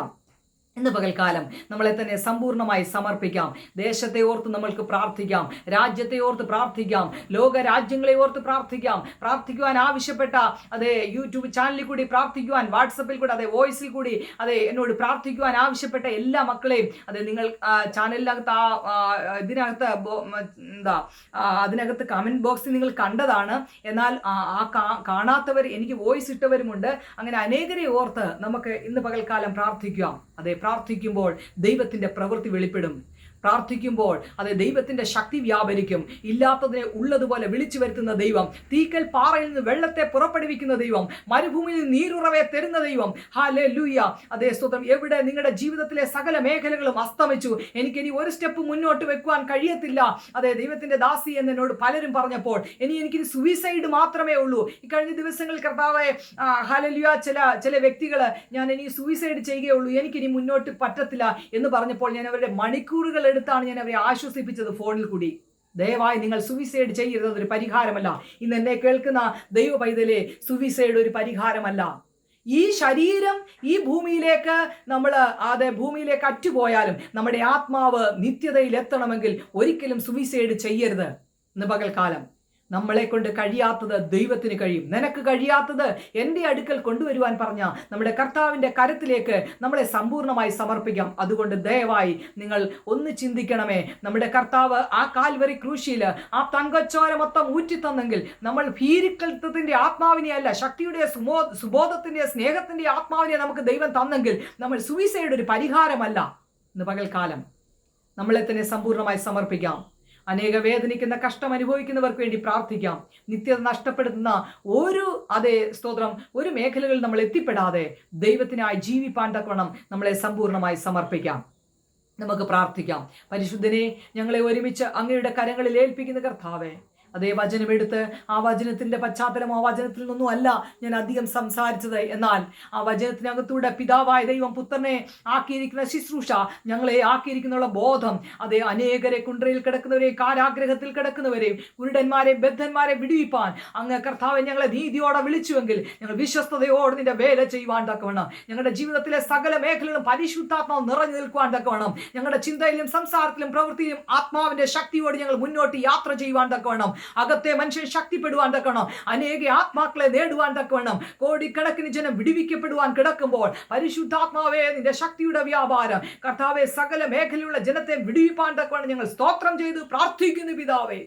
ഇന്ന് പകൽക്കാലം നമ്മളെ തന്നെ സമ്പൂർണമായി സമർപ്പിക്കാം. ദേശത്തെ ഓർത്ത് നമ്മൾക്ക് പ്രാർത്ഥിക്കാം. രാജ്യത്തെ ഓർത്ത് പ്രാർത്ഥിക്കാം. ലോക രാജ്യങ്ങളെ ഓർത്ത് പ്രാർത്ഥിക്കാം. പ്രാർത്ഥിക്കുവാൻ ആവശ്യപ്പെട്ട അതെ യൂട്യൂബ് ചാനലിൽ കൂടി പ്രാർത്ഥിക്കുവാൻ വാട്സപ്പിൽ കൂടി അതെ വോയിസിൽ കൂടി അതെ എന്നോട് പ്രാർത്ഥിക്കുവാൻ ആവശ്യപ്പെട്ട എല്ലാ മക്കളെയും അതെ നിങ്ങൾ ചാനലിനകത്ത് ആ ഇതിനകത്ത് എന്താ അതിനകത്ത് കമന്റ് ബോക്സിൽ നിങ്ങൾ കണ്ടതാണ്. എന്നാൽ ആ കാണാത്തവർ എനിക്ക് വോയിസ് ഇട്ടവരുമുണ്ട്. അങ്ങനെ അനേകരെ ഓർത്ത് നമുക്ക് ഇന്ന് പകൽക്കാലം പ്രാർത്ഥിക്കാം. അതെ പ്രാർത്ഥിക്കുമ്പോൾ ദൈവത്തിന്റെ പ്രവൃത്തി വെളിപ്പെടും. പ്രാർത്ഥിക്കുമ്പോൾ അത് ദൈവത്തിന്റെ ശക്തി വ്യാപരിക്കും. ഇല്ലാത്തതിനെ ഉള്ളതുപോലെ വിളിച്ചു വരുത്തുന്ന ദൈവം തീക്കൽ പാറയിൽ നിന്ന് വെള്ളത്തെ പുറപ്പെടുവിക്കുന്ന ദൈവം മരുഭൂമിയിൽ നീരുറവെ തരുന്ന ദൈവം. ഹാലേ ലൂയ അതേ സ്തോത്രം. എവിടെ നിങ്ങളുടെ ജീവിതത്തിലെ സകല മേഖലകളും അസ്തമിച്ചു. എനിക്ക് ഇനി ഒരു സ്റ്റെപ്പ് മുന്നോട്ട് വെക്കുവാൻ കഴിയത്തില്ല. അതെ ദൈവത്തിന്റെ ദാസി എന്ന് എന്നോട് പലരും പറഞ്ഞപ്പോൾ ഇനി എനിക്ക് സൂയിസൈഡ് മാത്രമേ ഉള്ളൂ. ഈ കഴിഞ്ഞ ദിവസങ്ങളിൽ കർത്താവെ ഹാലലുയ ചില ചില വ്യക്തികൾ ഞാൻ ഇനി സൂയിസൈഡ് ചെയ്യുകയുള്ളൂ. എനിക്കിനി മുന്നോട്ട് പറ്റത്തില്ല. എന്ന് പറഞ്ഞപ്പോൾ ഞാൻ അവരുടെ മണിക്കൂറുകൾ എടുത്താണ് ഞാൻ അവരെ ആശ്വസിപ്പിച്ചത് ഫോണിൽ കൂടി. ദയവായി നിങ്ങൾ സുവിസൈഡ് ചെയ്യരുത് ഒരു പരിഹാരമല്ല. ഇന്ന് എന്നെ കേൾക്കുന്ന ദൈവ പൈതലെ സുവിസൈഡ് ഒരു പരിഹാരമല്ല. ഈ ശരീരം ഈ ഭൂമിയിലേക്ക് നമ്മൾ അതെ ഭൂമിയിലേക്ക് അറ്റുപോയാലും നമ്മുടെ ആത്മാവ് നിത്യതയിൽ എത്തണമെങ്കിൽ ഒരിക്കലും സുവിസൈഡ് ചെയ്യരുത്. ഇന്ന് പകൽക്കാലം. നമ്മളെ കൊണ്ട് കഴിയാത്തത് ദൈവത്തിന് കഴിയും. നിനക്ക് കഴിയാത്തത് എന്റെ അടുക്കൽ കൊണ്ടുവരുവാൻ പറഞ്ഞ നമ്മുടെ കർത്താവിന്റെ കരത്തിലേക്ക് നമ്മളെ സമ്പൂർണമായി സമർപ്പിക്കാം. അതുകൊണ്ട് ദയവായി നിങ്ങൾ ഒന്ന് ചിന്തിക്കണമേ. നമ്മുടെ കർത്താവ് ആ കാൽവരി ക്രൂശിയിൽ ആ തങ്കച്ചോര മൊത്തം ഊറ്റിത്തന്നെങ്കിൽ നമ്മൾ ഭീരിക്കൽത്വത്തിന്റെ ആത്മാവിനെ അല്ല ശക്തിയുടെ സുബോ സുബോധത്തിന്റെ സ്നേഹത്തിന്റെ ആത്മാവിനെ നമുക്ക് ദൈവം തന്നെങ്കിൽ നമ്മൾ സുവിസൈഡ് ഒരു പരിഹാരമല്ല. ഇന്ന് പകൽക്കാലം നമ്മളെ തന്നെ സമ്പൂർണമായി സമർപ്പിക്കാം. അനേക വേദനിക്കുന്ന കഷ്ടം അനുഭവിക്കുന്നവർക്ക് വേണ്ടി പ്രാർത്ഥിക്കാം. നിത്യത നഷ്ടപ്പെടുത്തുന്ന ഒരു അതേ സ്തോത്രം ഒരു മേഖലകളിൽ നമ്മൾ എത്തിപ്പെടാതെ ദൈവത്തിനായി ജീവിപ്പാൻ തക്കവണ്ണം നമ്മളെ സമ്പൂർണമായി സമർപ്പിക്കാം. നമുക്ക് പ്രാർത്ഥിക്കാം. പരിശുദ്ധനെ ഞങ്ങളെ ഒരുമിച്ച് അങ്ങയുടെ കരങ്ങളിൽ ഏൽപ്പിക്കുന്ന കർത്താവേ അതേ വചനമെടുത്ത് ആ വചനത്തിന്റെ പശ്ചാത്തലം ആ വചനത്തിൽ നിന്നും അല്ല ഞാൻ അധികം സംസാരിച്ചത്. എന്നാൽ ആ വചനത്തിനകത്തൂടെ പിതാവായ ദൈവം പുത്രനെ ആക്കിയിരിക്കുന്ന ശുശ്രൂഷ ഞങ്ങളെ ആക്കിയിരിക്കുന്നുള്ള ബോധം അതേ അനേകരെ കുണ്ടറയിൽ കിടക്കുന്നവരെയും കാരാഗ്രഹത്തിൽ കിടക്കുന്നവരെയും കുരുടന്മാരെ ബദ്ധന്മാരെ വിടുവിപ്പാൻ അങ്ങ് കർത്താവ് ഞങ്ങളെ നീതിയോടെ വിളിച്ചുവെങ്കിൽ ഞങ്ങൾ വിശ്വസ്തയോടെ നിന്റെ വേല ചെയ്യുവാൻ തക്കവണ്ണം. ഞങ്ങളുടെ ജീവിതത്തിലെ സകല മേഖലകളും പരിശുദ്ധാത്മാവ് നിറഞ്ഞു നിൽക്കുവാൻ തക്കവണ്ണം. ഞങ്ങളുടെ ചിന്തയിലും സംസാരത്തിലും പ്രവൃത്തിയിലും ആത്മാവിന്റെ ശക്തിയോട് ഞങ്ങൾ മുന്നോട്ട് യാത്ര ചെയ്യുവാൻ തക്കവണ്ണം. അകത്തെ മനുഷ്യൻ ശക്തിപ്പെടുവാൻ തക്കണം അനേക ആത്മാക്കളെ നേടുവാൻ തക്കവണ്ണം കോടിക്കണക്കിന് ജനം വിടിവിക്കപ്പെടുവാൻ കിടക്കുമ്പോൾ പരിശുദ്ധാത്മാവേ നിന്റെ ശക്തിയുടെ വ്യാപാരം കർത്താവെ സകല മേഖലയുള്ള ജനത്തെ വിടുവിപ്പാൻ തക്കവണ്ണം ഞങ്ങൾ സ്തോത്രം ചെയ്ത് പ്രാർത്ഥിക്കുന്നു പിതാവേ.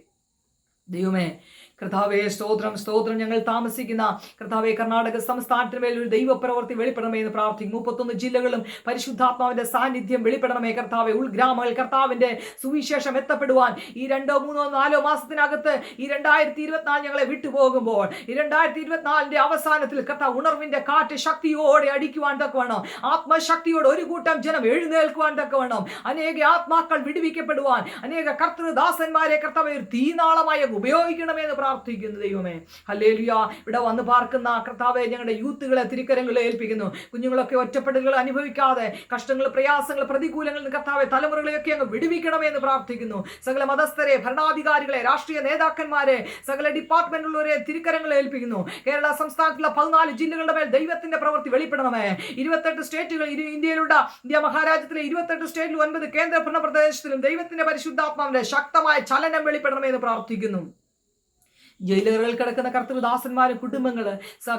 ദൈവമേ കർത്താവെ സ്തോത്രം സ്തോത്രം. ഞങ്ങൾ താമസിക്കുന്ന കർത്താവെ കർണാടക സംസ്ഥാനത്തിന് മേൽ ഒരു ദൈവപ്രവർത്തി വെളിപ്പെടണമേ എന്ന് പ്രാർത്ഥിക്കും മുപ്പത്തൊന്ന് ജില്ലകളും പരിശുദ്ധാത്മാവിന്റെ സാന്നിധ്യം വെളിപ്പെടണമേ കർത്താവെ. ഉൾഗ്രാമങ്ങൾ കർത്താവിന്റെ സുവിശേഷം എത്തപ്പെടുവാൻ ഈ രണ്ടോ മൂന്നോ നാലോ മാസത്തിനകത്ത് ഈ രണ്ടായിരത്തി ഇരുപത്തിനാല് ഞങ്ങളെ വിട്ടുപോകുമ്പോൾ ഈ രണ്ടായിരത്തി ഇരുപത്തിനാലിന്റെ അവസാനത്തിൽ കർത്താവ് ഉണർവിന്റെ കാറ്റ് ശക്തിയോടെ അടിക്കുവാൻ തക്കവണ്ണം ആത്മശക്തിയോടെ ഒരു കൂട്ടം ജനം എഴുന്നേൽക്കുവാൻ തക്കവണ്ണം അനേക ആത്മാക്കൾ വിടുവിക്കപ്പെടുവാൻ അനേക കർത്തൃദാസന്മാരെ കർത്താവ് തീനാളമായി ഉപയോഗിക്കണമെന്ന് പ്രാർത്ഥിക്കുന്നു ദൈവമേ. ഹല്ലേലുയ. ഇവിടെ വന്ന് പാർക്കുന്ന കർത്താവെ ഞങ്ങളുടെ യൂത്തുകളെ തിരിക്കരങ്ങളിൽ ഏൽപ്പിക്കുന്നു. കുഞ്ഞുങ്ങളൊക്കെ ഒറ്റപ്പെടലുകൾ അനുഭവിക്കാതെ കഷ്ടങ്ങൾ പ്രയാസങ്ങൾ പ്രതികൂലങ്ങൾ കർത്താവെ തലമുറകളെയൊക്കെ അങ്ങ് വിടുവിക്കണമേ എന്ന് പ്രാർത്ഥിക്കുന്നു. സകല മതസ്ഥരെ ഭരണാധികാരികളെ രാഷ്ട്രീയ നേതാക്കന്മാരെ സകല ഡിപ്പാർട്ട്മെന്റിലുള്ളവരെ തിരിക്കരങ്ങൾ ഏൽപ്പിക്കുന്നു. കേരള സംസ്ഥാനത്തുള്ള പതിനാല് ജില്ലകളുടെ മേൽ ദൈവത്തിന്റെ പ്രവൃത്തി വെളിപ്പെടണമേ. ഇരുപത്തെട്ട് സ്റ്റേറ്റുകൾ ഇന്ത്യയിലുള്ള ഇന്ത്യ മഹാരാജ്യത്തിലെ ഇരുപത്തെട്ട് സ്റ്റേറ്റിൽ ഒൻപത് കേന്ദ്രഭരണ പ്രദേശത്തിലും ദൈവത്തിന്റെ പരിശുദ്ധാത്മാവിന്റെ ശക്തമായ ചലനം വെളിപ്പെടണമേ എന്ന് പ്രാർത്ഥിക്കുന്നു. ജയിലുകളിൽ കിടക്കുന്ന കർത്തൃദാസന്മാരും കുടുംബങ്ങൾ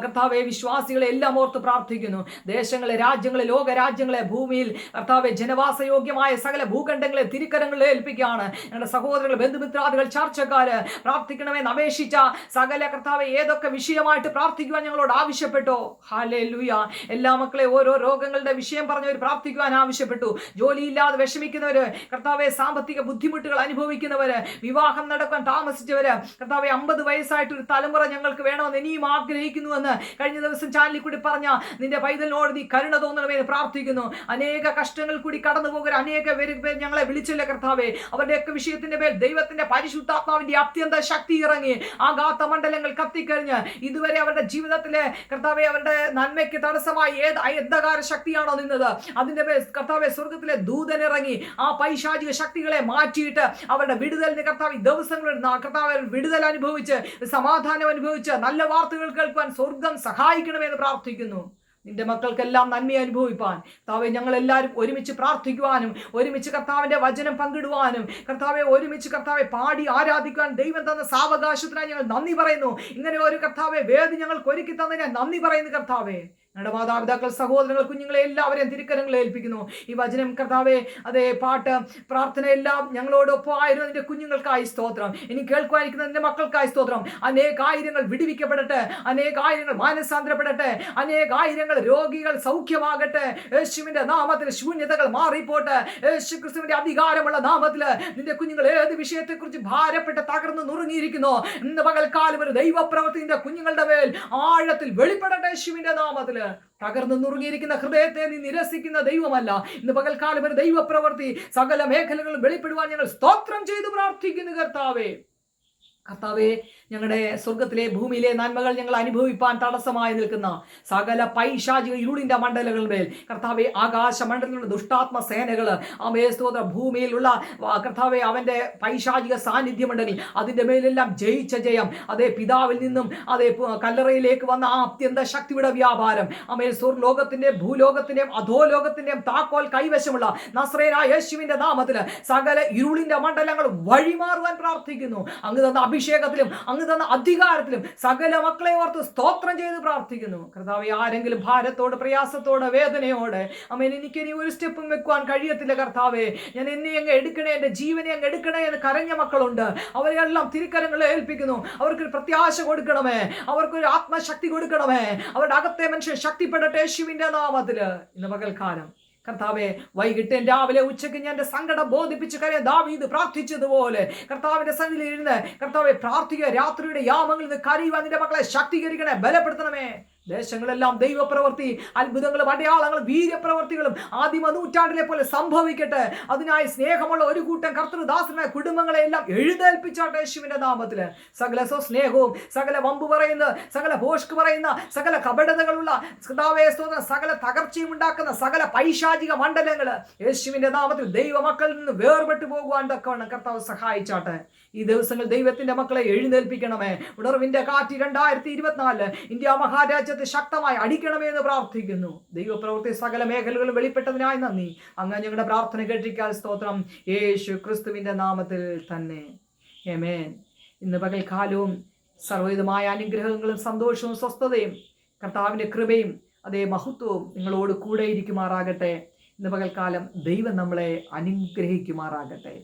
കർത്താവെ വിശ്വാസികളെ എല്ലാം ഓർത്ത് പ്രാർത്ഥിക്കുന്നു. ദേശങ്ങളെ രാജ്യങ്ങളെ ലോക രാജ്യങ്ങളെ ഭൂമിയിൽ കർത്താവെ ജനവാസയോഗ്യമായ സകല ഭൂഖണ്ഡങ്ങളെ തിരിക്കരങ്ങളിൽ ഏൽപ്പിക്കുകയാണ്. ഞങ്ങളുടെ സഹോദരങ്ങൾ ബന്ധുമിത്രാദികൾ ചർച്ചക്കാര് പ്രാർത്ഥിക്കണമെന്ന് അപേക്ഷിച്ച സകല കർത്താവെ ഏതൊക്കെ വിഷയമായിട്ട് പ്രാർത്ഥിക്കുവാൻ ഞങ്ങളോട് ആവശ്യപ്പെട്ടോ? ഹാലേ ലൂയ എല്ലാ മക്കളെ ഓരോ രോഗങ്ങളുടെ വിഷയം പറഞ്ഞവർ പ്രാർത്ഥിക്കുവാൻ ആവശ്യപ്പെട്ടു. ജോലിയില്ലാതെ വിഷമിക്കുന്നവര് കർത്താവെ സാമ്പത്തിക ബുദ്ധിമുട്ടുകൾ അനുഭവിക്കുന്നവര് വിവാഹം നടക്കാൻ താമസിച്ചവര് കർത്താവെ അമ്പത് വയസ്സായിട്ട് ഒരു തലമുറ ഞങ്ങൾക്ക് വേണമെന്ന് ഇനിയും ആഗ്രഹിക്കുന്നുവെന്ന് കഴിഞ്ഞ ദിവസം ചാനലിൽ കൂടി പറഞ്ഞ നിന്റെ പൈതലിനോട് നീ കരുണ തോന്നണമെന്ന് പ്രാർത്ഥിക്കുന്നു. അനേക കഷ്ടങ്ങൾ കൂടി കടന്നു പോകുന്ന അനേക പേര് ഞങ്ങളെ വിളിച്ചില്ല കർത്താവേ. അവരുടെയൊക്കെ വിഷയത്തിന്റെ പേർ ദൈവത്തിന്റെ പരിശുദ്ധാത്മാവിന്റെ അത്യന്ത ശക്തി ഇറങ്ങി ആഘാത മണ്ഡലങ്ങൾ കത്തിക്കഴിഞ്ഞ് ഇതുവരെ അവരുടെ ജീവിതത്തിലെ കർത്താവെ അവരുടെ നന്മയ്ക്ക് തടസ്സമായി ഏത് അന്ധകാര ശക്തിയാണോ നിന്നത് അതിന്റെ പേര് കർത്താവെ സ്വർഗത്തിലെ ദൂതൻ ഇറങ്ങി ആ പൈശാചിക ശക്തികളെ മാറ്റിയിട്ട് അവരുടെ വിടുതലിന് കർത്താവ് ദിവസങ്ങളിൽ കർത്താവ് വിടുതൽ അനുഭവിച്ച് സമാധാനം അനുഭവിച്ച് നല്ല വാർത്തകൾ കേൾക്കുവാൻ സ്വർഗം സഹായിക്കണമെന്ന് പ്രാർത്ഥിക്കുന്നു. നിന്റെ മക്കൾക്കെല്ലാം നന്മ അനുഭവിപ്പാൻ. കർത്താവെ ഞങ്ങൾ എല്ലാവരും ഒരുമിച്ച് പ്രാർത്ഥിക്കുവാനും ഒരുമിച്ച് കർത്താവിന്റെ വചനം പങ്കിടുവാനും കർത്താവെ ഒരുമിച്ച് കർത്താവെ പാടി ആരാധിക്കുവാൻ ദൈവം തന്ന സാവകാശത്തിനായി ഞങ്ങൾ നന്ദി പറയുന്നു. ഇങ്ങനെ ഒരു കർത്താവെ വേദി ഞങ്ങൾക്ക് ഒരുക്കി തന്നതിനെ നന്ദി പറയുന്നു കർത്താവെ. ഞങ്ങളുടെ മാതാപിതാക്കൾ സഹോദരങ്ങൾ കുഞ്ഞുങ്ങളെ എല്ലാവരെയും തിരുക്കരങ്ങളെ ഏൽപ്പിക്കുന്നു. ഈ വചനം കർത്താവെ അതേ പാട്ട് പ്രാർത്ഥന എല്ലാം ഞങ്ങളോടൊപ്പം ആയിരുന്നു. നിന്റെ കുഞ്ഞുങ്ങൾക്കായി സ്തോത്രം. ഇനി കേൾക്കുമായിരിക്കുന്ന നിന്റെ മക്കൾക്കായി സ്തോത്രം. അനേകായിരങ്ങൾ വിടുവിക്കപ്പെടട്ടെ. അനേകായിരങ്ങൾ മാനസാന്തരപ്പെടട്ടെ. അനേകായിരങ്ങൾ രോഗികൾ സൗഖ്യമാകട്ടെ. യേശുവിന്റെ നാമത്തിൽ ശൂന്യതകൾ മാറിപ്പോട്ടെ. യേശു ക്രിസ്തുവിന്റെ അധികാരമുള്ള നാമത്തിൽ നിന്റെ കുഞ്ഞുങ്ങൾ ഏത് വിഷയത്തെക്കുറിച്ച് ഭാരപ്പെട്ട് തകർന്ന് നുറുങ്ങിയിരിക്കുന്നു? ഇന്ന് പകൽക്കാലം ഒരു ദൈവപ്രവൃത്തി കുഞ്ഞുങ്ങളുടെ മേൽ ആഴത്തിൽ വെളിപ്പെടട്ടെ യേശുവിന്റെ നാമത്തിൽ തകർന്നു നുറുങ്ങിയിരിക്കുന്ന ഹൃദയത്തെ നീ നിരസിക്കുന്ന ദൈവമല്ല. ഇന്ന് പകൽക്കാലം ഒരു ദൈവപ്രവൃത്തി സകല മേഖലകളും വെളിപ്പെടുവാൻ ഞങ്ങൾ സ്തോത്രം ചെയ്ത് പ്രാർത്ഥിക്കുന്നു കർത്താവേ. കർത്താവെ ഞങ്ങളുടെ സ്വർഗത്തിലെ ഭൂമിയിലെ നന്മകൾ ഞങ്ങൾ അനുഭവിപ്പാൻ തടസ്സമായി നിൽക്കുന്ന സകല പൈശാചിക ഇരുളിന്റെ മണ്ഡലങ്ങളിന്മേൽ കർത്താവെ ആകാശ മണ്ഡലങ്ങളുടെ ദുഷ്ടാത്മ സേനകൾ അമേ സ്തോത്ര ഭൂമിയിലുള്ള കർത്താവെ അവന്റെ പൈശാചിക സാന്നിധ്യമുണ്ടെങ്കിൽ അതിന്റെ മേലെല്ലാം ജയിച്ച ജയം അതേ പിതാവിൽ നിന്നും അതേ കല്ലറയിലേക്ക് വന്ന ആ അത്യന്ത ശക്തിയുടെ വ്യാപാരം അമേ സ്വർലോകത്തിന്റെ ഭൂലോകത്തിന്റെയും അധോലോകത്തിന്റെയും താക്കോൽ കൈവശമുള്ള നസ്രേന യേശുവിന്റെ നാമത്തിൽ സകല ഇരുളിന്റെ മണ്ഡലങ്ങൾ വഴിമാറുവാൻ പ്രാർത്ഥിക്കുന്നു. അങ്ങ് തന്ന അഭിഷേകത്തിലും അങ്ങ് അങ്ങ് തന്ന അധികാരത്തിലും സകല മക്കളെ ഓർത്ത് സ്തോത്രം ചെയ്ത് പ്രാർത്ഥിക്കുന്നു. കർത്താവ് ആരെങ്കിലും ഭാരത്തോട് പ്രയാസത്തോടെ വേദനയോടെ അമ്മ എനിക്ക് ഇനി ഒരു സ്റ്റെപ്പും വെക്കുവാൻ കഴിയത്തില്ല കർത്താവേ. ഞാൻ എന്നെ അങ്ങ് എടുക്കണേ എന്റെ ജീവനെ അങ്ങ് എടുക്കണേ എന്ന് കരഞ്ഞ മക്കളുണ്ട്. അവരെല്ലാം തിരുക്കരങ്ങളെ ഏൽപ്പിക്കുന്നു. അവർക്കൊരു പ്രത്യാശ കൊടുക്കണമേ. അവർക്കൊരു ആത്മശക്തി കൊടുക്കണമേ. അവരുടെ അകത്തെ മനുഷ്യൻ ശക്തിപ്പെടട്ടെ യേശുവിന്റെ നാമത്തിൽ ഇന്ന് പകൽക്കാലം. കർത്താവെ വൈകിട്ട് രാവിലെ ഉച്ചയ്ക്ക് ഞാൻ എന്റെ സങ്കടം ബോധിപ്പിച്ച് കരയ ദാവീദ് പ്രാർത്ഥിച്ചതുപോലെ കർത്താവിന്റെ സന്നിധിയിൽ ഇരുന്ന് കർത്താവെ പ്രാർത്ഥിക്കുക രാത്രിയുടെ യാമങ്ങളിൽ നിന്ന് കരയുവാൻ നിന്റെ മക്കളെ ശക്തീകരിക്കണേ ബലപ്പെടുത്തണമേ. ദേശങ്ങളെല്ലാം ദൈവപ്രവൃത്തി അത്ഭുതങ്ങളും അടയാളങ്ങളും വീര്യപ്രവർത്തികളും ആദിമ നൂറ്റാണ്ടിലെ പോലെ സംഭവിക്കട്ടെ. അതിനായി സ്നേഹമുള്ള ഒരു കൂട്ടം കർത്തൃദാസനായ കുടുംബങ്ങളെ എല്ലാം എഴുന്നേൽപ്പിച്ചാട്ടെ യേശുവിന്റെ നാമത്തിൽ. സകല സ്വസ്നേഹവും സകല വമ്പ് പറയുന്ന സകല ഭോഷ്ക് പറയുന്ന സകല കപടതകളുള്ള കർത്താവേ സകല തകർച്ചയും ഉണ്ടാക്കുന്ന സകല പൈശാചിക മണ്ഡലങ്ങൾ യേശുവിന്റെ നാമത്തിൽ ദൈവമക്കളിൽ നിന്ന് വേർപെട്ടു പോകുവാൻ തക്കവണ്ണം കർത്താവ് സഹായിച്ചാട്ടെ. ഈ ദിവസങ്ങൾ ദൈവത്തിന്റെ മക്കളെ എഴുന്നേൽപ്പിക്കണമേ. ഉണർവിന്റെ കാറ്റ് രണ്ടായിരത്തി ഇരുപത്തിനാല് ഇന്ത്യ മഹാരാജ്യത്തെ ശക്തമായി അടിക്കണമേ എന്ന് പ്രാർത്ഥിക്കുന്നു. ദൈവപ്രവൃത്തി സകല മേഖലകളും വെളിപ്പെട്ടതിനായി നന്ദി. അങ്ങ് ഞങ്ങളുടെ പ്രാർത്ഥന കേട്ടിരിക്കാൻ സ്തോത്രം. യേശു ക്രിസ്തുവിന്റെ നാമത്തിൽ തന്നെ. എമേൻ ഇന്ന് പകൽക്കാലവും സർവവിധമായ അനുഗ്രഹങ്ങളും സന്തോഷവും സ്വസ്ഥതയും കർത്താവിന്റെ കൃപയും അതേ മഹത്വവും നിങ്ങളോട് കൂടെ ഇരിക്കുമാറാകട്ടെ. ഇന്ന് പകൽക്കാലം ദൈവം നമ്മളെ അനുഗ്രഹിക്കുമാറാകട്ടെ.